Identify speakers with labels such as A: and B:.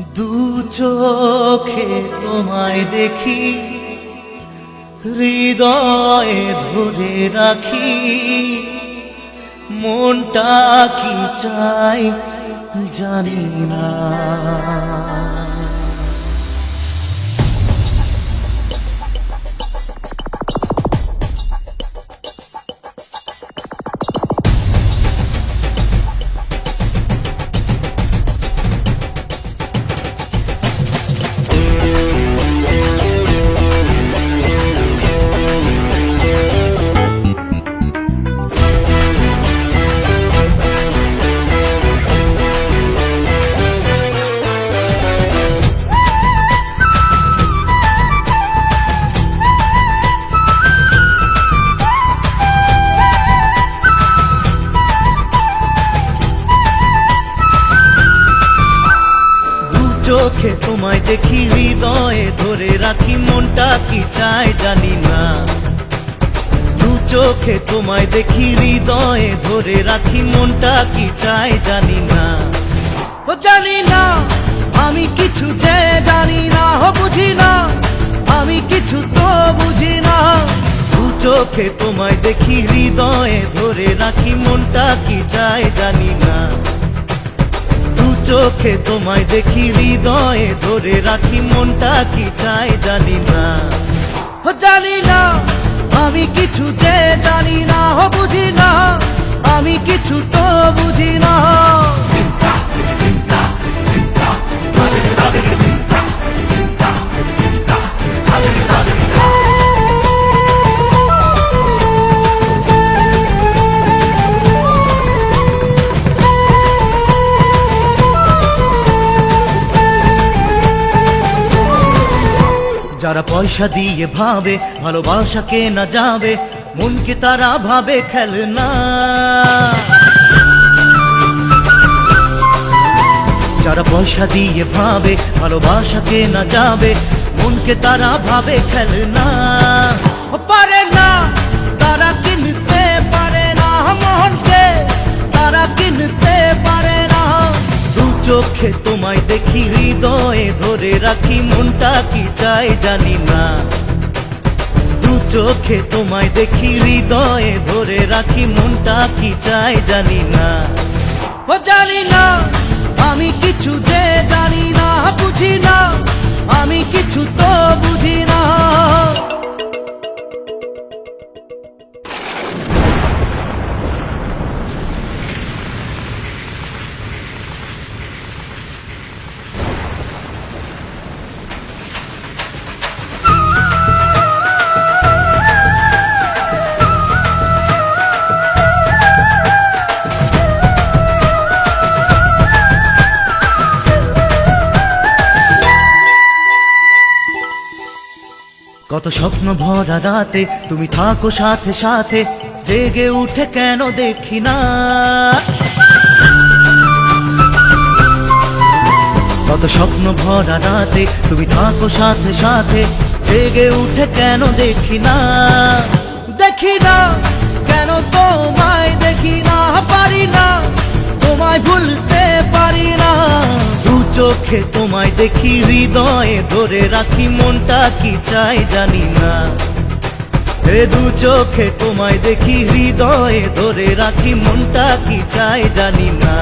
A: দু চোখে তোমায় দেখি হৃদয়ে ধরে রাখি। মনটা কি চাই জানি না। চোখে তোমায় দেখি, হৃদয়ে ধরে রাখি, মনটা কি চায় জানি না। দু চোখে তোমায় দেখি, হৃদয়ে ধরে রাখি, মনটা কি চায় জানি না। ও জানি না, আমি কিছু যে জানি না, ও বুঝি না, আমি কিছু তো বুঝি না। দু চোখে তোমায় দেখি, হৃদয়ে ধরে রাখি, মনটা কি চায় জানি না। চোখে তোমায় দেখি হৃদয়ে ধরে রাখি মনটা কি চাই জানি না। জানি না, আমি কিছু যে জানি না, ও যারা পয়সা দিয়ে ভাবে, ভালোবাসা কে না যাবে, মনকে তারা ভাবে খেলনা। যারা পয়সা দিয়ে ভাবে, ভালোবাসা কে না যাবে, মনকে তারা ভাবে খেলনা। চোখে তোমায় দেখি, হৃদয়ে ধরে রাখি, মনটা কি চাই জানি না। দু চোখে তোমায় দেখি, হৃদয়ে ধরে রাখি, মনটা কি চাই জানি না। ও জানি না আমি কিছু যে জানি কত স্বপ্ন ভরা রাতে তুমি থাকো সাথে সাথে, জেগে উঠে কেন দেখি না? কত স্বপ্ন ভরা রাতে তুমি থাকো সাথে সাথে, জেগে উঠে কেন দেখি না? দেখি না, কেন তোমায় দেখি না, পারি না, তোমায় ভুলতে চোখে তোমায় দেখি, হৃদয়ে ধরে রাখি, মনটা কি চাই জানি না। এ দু চোখে তোমায় দেখি, হৃদয়ে ধরে রাখি, মনটা কি চাই জানি না।